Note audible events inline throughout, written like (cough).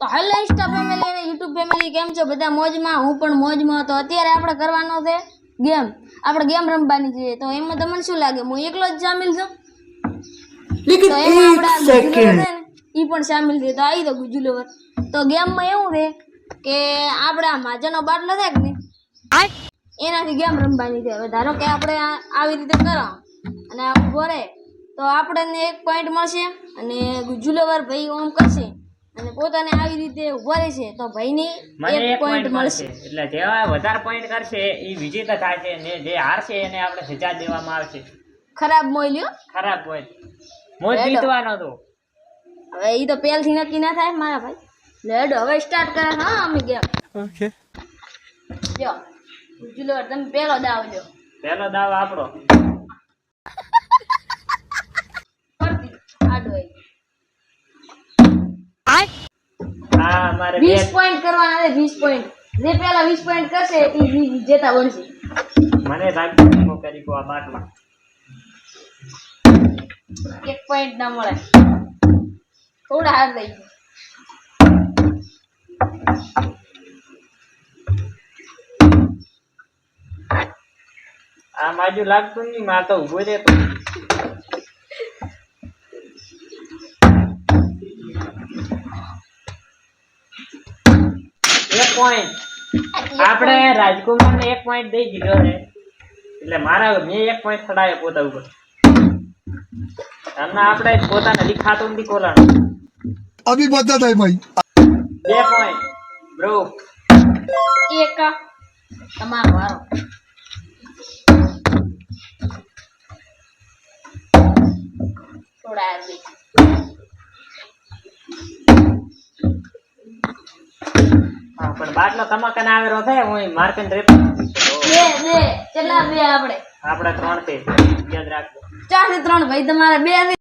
તો hello insta family અને YouTube family કેમ છો? બધા મોજમાં? હું પણ મોજમાં તો અત્યારે આપણે કરવાનો છે ગેમ આપણે ગેમ રમવાની છે. તો એમાં તમને શું લાગે? હું એકલો જ સામેલ છું? તો એમાં આપણા ગુજુ છે ને ઈ પણ સામેલ છે. તો આવી તો ગુજુલવર. તો ગેમમાં એવું છે કે આપણે આ માજાનો બાટલો છે કે નહીં? એનાથી ગેમ રમવાની છે. હવે ધારો કે આપણે આવી રીતે કરો અને આ ઊભો રહે તો આપણને એક પોઈન્ટ મળશે અને ગુજુલવર ભાઈ ઓમ કરશે. અને પોતાને આવી રીતે ઊભો રહેશે તો ભાઈને એક પોઈન્ટ મળશે. એટલે જેવા વધારે પોઈન્ટ કરશે એ વિજેતા થાય છે ને જે હારશે એને આપણે સજા દેવામાં આવશે. ખરાબ મોલ્યો ખરાબ પોઈન્ટ મોજ જીતવાનો તો હવે એ તો પહેલથી નક્કી ના થાય મારા ભાઈ. લેડો હવે સ્ટાર્ટ કરે. હા અમે ગેમ જો ઉજલો તમે પહેલો દાવ લ્યો. પહેલો દાવ આપણો. બે વીસ પોઈન્ટ કરવાના છે 20 પોઈન્ટ જે પહેલા 20 પોઈન્ટ કરશે એ વિજેતા બનશે. મને રાખજો કરી આ બાટલા એક પોઈન્ટ ના મળે. થોડા હાર લઈ આ માજુ લાગતું નહીં માર તો ઊભો રહેતો. પોઈન્ટ આપણે રાજકુમારને એક પોઈન્ટ દઈ દીધો છે. એટલે મારા મેં એક પોઈન્ટ થડાયો પોતા ઉપર. અને આપણે પોતાને લીખાતું નથી કોલાણ અભી બધા થાય ભાઈ. બે પોઈન્ટ બ્રો એક. તમારો વારો. થોડા પણ બાટલો તમાકને આવેલો છે હું માર્કેટ રેપ બે બે કેટલા બે આપણે આપણે ત્રણથી યાદ રાખજો. ચારથી ત્રણ ભાઈ તમારે બે ને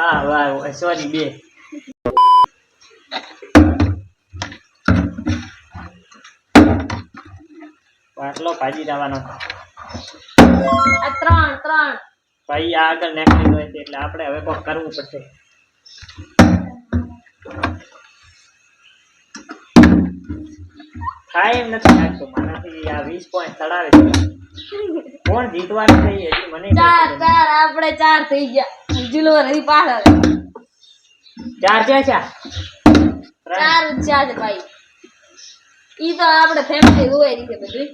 હા વાહ સોરી બે. બાટલો ભાજી જવાનો આ ત્રણ ત્રણ. ભાઈ આગળ નીકળી છે એટલે આપણે હવે કોઈ કરવું પડશે. એમ નથી લાગતું. મારાથી આ વીસ પોઈન્ટ ચડાવે છે. કોણ જીતવાનું છે એ મને ચાર ચાર આપણે ચાર થઈ ગયા. જીલો રહી પાછળ. ચાર છે ચાર. ચાર ચાર છે ભાઈ. ઈ તો આપણે ફેમિલી હોય રીતે બધું.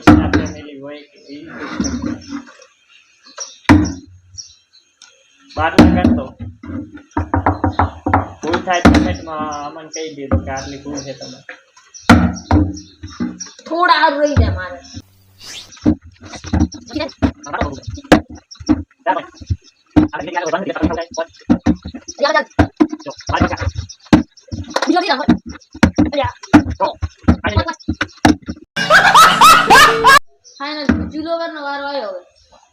family હોય કરતો. ભૂલ થાય કમેન્ટમાં અમને કહી દેજો કે આટલી ભૂલ છે તમે થોડા હાર રહી જાય મારે. ફાઇનલ વારો આવ્યો હવે.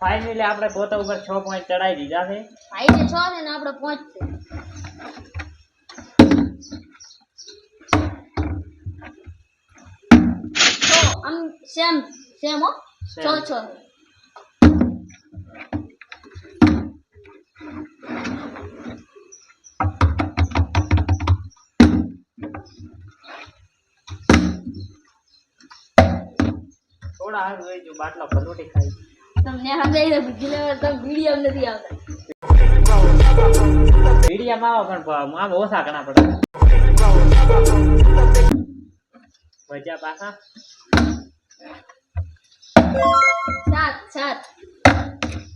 ફાઇનલી આપણે પોતા ઉપર છ પોઈન્ટ ચડાવી દીધા છે. ને છ છે ને આપણે પાંચ સેમ સેમ હો. છ. છ. થોડા હાર હોય જો બાટલો ભલોટી ખાઈ. તમને તમે વીડિયો નથી આવતા. મીડિયામાં આવો પણ આમ ઓછા ઘણા પડે. ભજીયા પાછા. સાત સાત.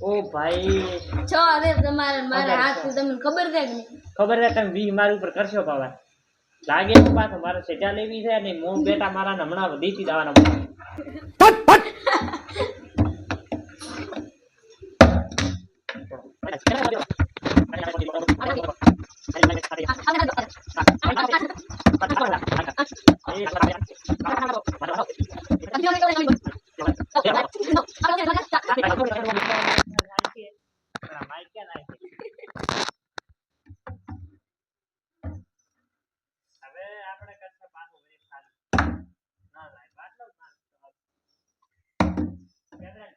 ઓ ભાઈ. છ અરે તમારે મારા હાથ તમને ખબર છે કે નહીં? ખબર છે તમે વી મારી ઉપર કરશો પાવા લાગે તો પાછો મારે સજા લેવી છે ને મોં બેટા મારા હમણાં દીધી દાવાના હવે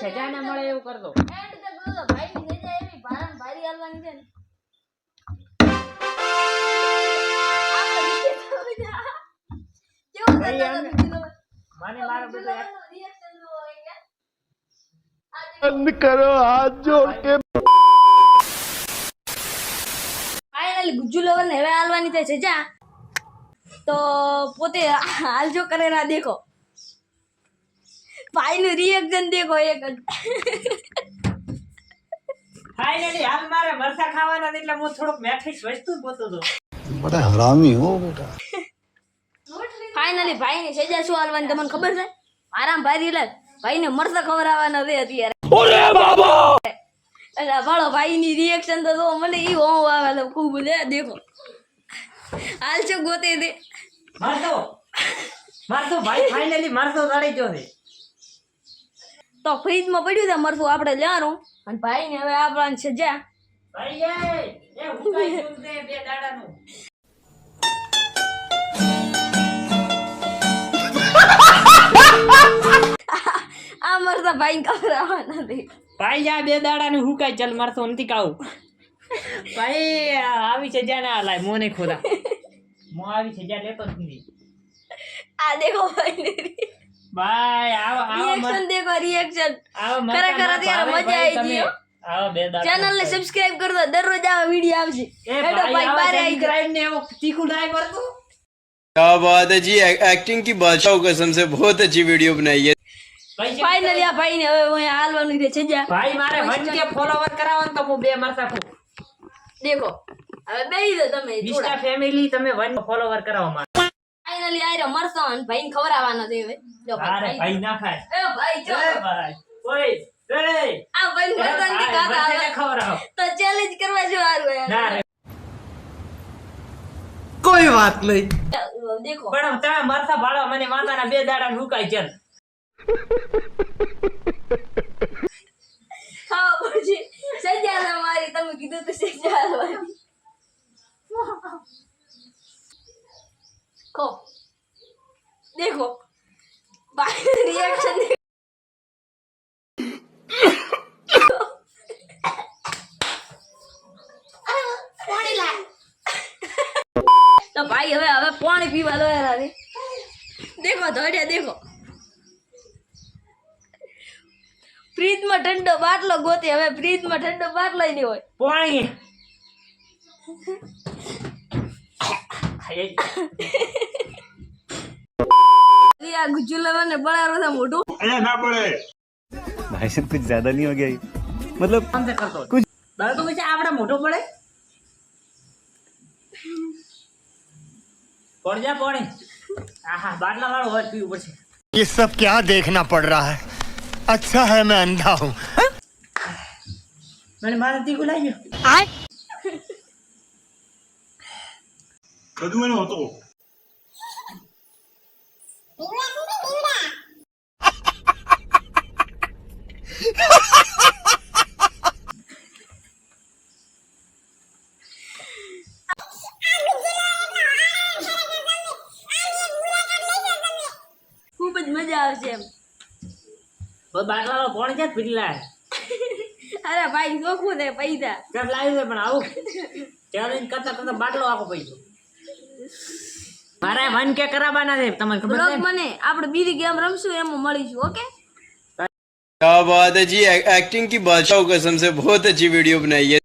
છે જ્યાં ના મળે એવું કરતો બંધ કરો ને. હવે હાલવાની થાય છે જા તો પોતે હાલજો કરે ના દેખો. ભાઈનું રિએક્શન દેખો એક ફાઇનલી હાલ મારે મરસા ખાવાના એટલે હું થોડુંક મેઠી વસ્તુ બોતો તો બડા હરામી હો બેટા. ફાઇનલી ભાઈની સજા શું હાલવાની તમને ખબર છે? આરામ ભાઈ ને ભાઈને મરસા ખવડાવવાના છે અત્યારે. ઓરે બાબા! એટલે વાળો ભાઈની રિએક્શન તો મને ઈ હો આવે તો ખૂબ લે દેખો. હાલ છો ગોતે દે મારતો. મારતો. ભાઈ ફાઇનલી મારતો દાડી જો છે. તો ફ્રીજમાં પડ્યું છે મરસું આપણે લેવાનું. અને ભાઈ ને હવે આપવાની છે જ્યાં આ મરસા ભાઈ ખવડાવવાના છે ભાઈ જા બે દાડાનું હુકાઈ ચાલ મારતો નથી કાવું ભાઈ આવી સજા ના લાય મોને ખોદા. (laughs) આવી લેતો નથી. આ દેખો ભાઈ ભાઈ આવો આવો રિએક્શન દેખો રિએક્શન આવો ખરેખર અત્યારે મજા આવી ગઈ હો. આવો બે દાડા ચેનલ ને સબસ્ક્રાઇબ કરી દો દરરોજ આવા વિડીયો આવશે એ હેડો ભાઈ ભાઈ બારે આવો આવી જાઓ. subscribe ને એવો તીખું ના કરતું क्या बात है जी एक्टिंग की बादशाह कसम से बहुत अच्छी वीडियो बनाई है ભાઈ છે- ફાઇનલી આ ભાઈ ને હવે હું હાલવાનું છે સજા ભાઈ મારે વન કે ફોલોવર કરાવો ને તો હું બે મારતા ફૂક દેખો હવે બેહી દો તમે વિસ્ટા ફેમિલી તમે વન ફોલોવર કરાવો મારે ફાઇનલી આયરો મરસો અને ભાઈને ખવરાવવાનો છે હવે. જો અરે ભાઈ ના ખાય. એ ભાઈ જો. ભાઈ. ઓય કોઈ વાત નહીં. દેખો. પણ તમે મરસા ભાળો મને માતાના બે દાડા હુકાઈ ચાલ હા પછી સજા મારી તમે કીધું તો સજા તો ભાઈ હવે હવે પાણી પીવા લોયા રે દેખો ધોડ્યા દેખો ફ્રીજમાં ઠંડો બાટલો ગોતી હવે ફ્રીજમાં ઠંડો બાટલો ય નહીં હોય પાણી ઈ આ ગુજ્જુ ને બળારો છે મોઢું भाई साहब कुछ ज्यादा नहीं हो गया ये? मतलब આમ તે કરતો બરાબર તો પછી આપણે મોટો પડે પડ જા પાણી આહા બાટલા વાળું હોય પીવું પડશે ये सब क्या देखना पड़ रहा है अच्छा है मैं अंधा हूँ મને મારે તીખું લાગી ગયું ખૂબ તો બાટલા વાળું પાણી છે પીટલા અરે ભાઈ ચોખ્ખું ને પૈસા ચાલ લાવ્યું છે પણ આવું ચેલેન્જ કરતા કરતા બાટલો આખો પૈસો મારે વન કે કરાવવાના છે તમને ખબર બ્લોગ છે મને આપણે બીજી ગેમ રમશું એમાં મળીશું ઓકે क्या बात है जी एक्टिंग की बादशाह कसम से बहुत अच्छी वीडियो बनाई है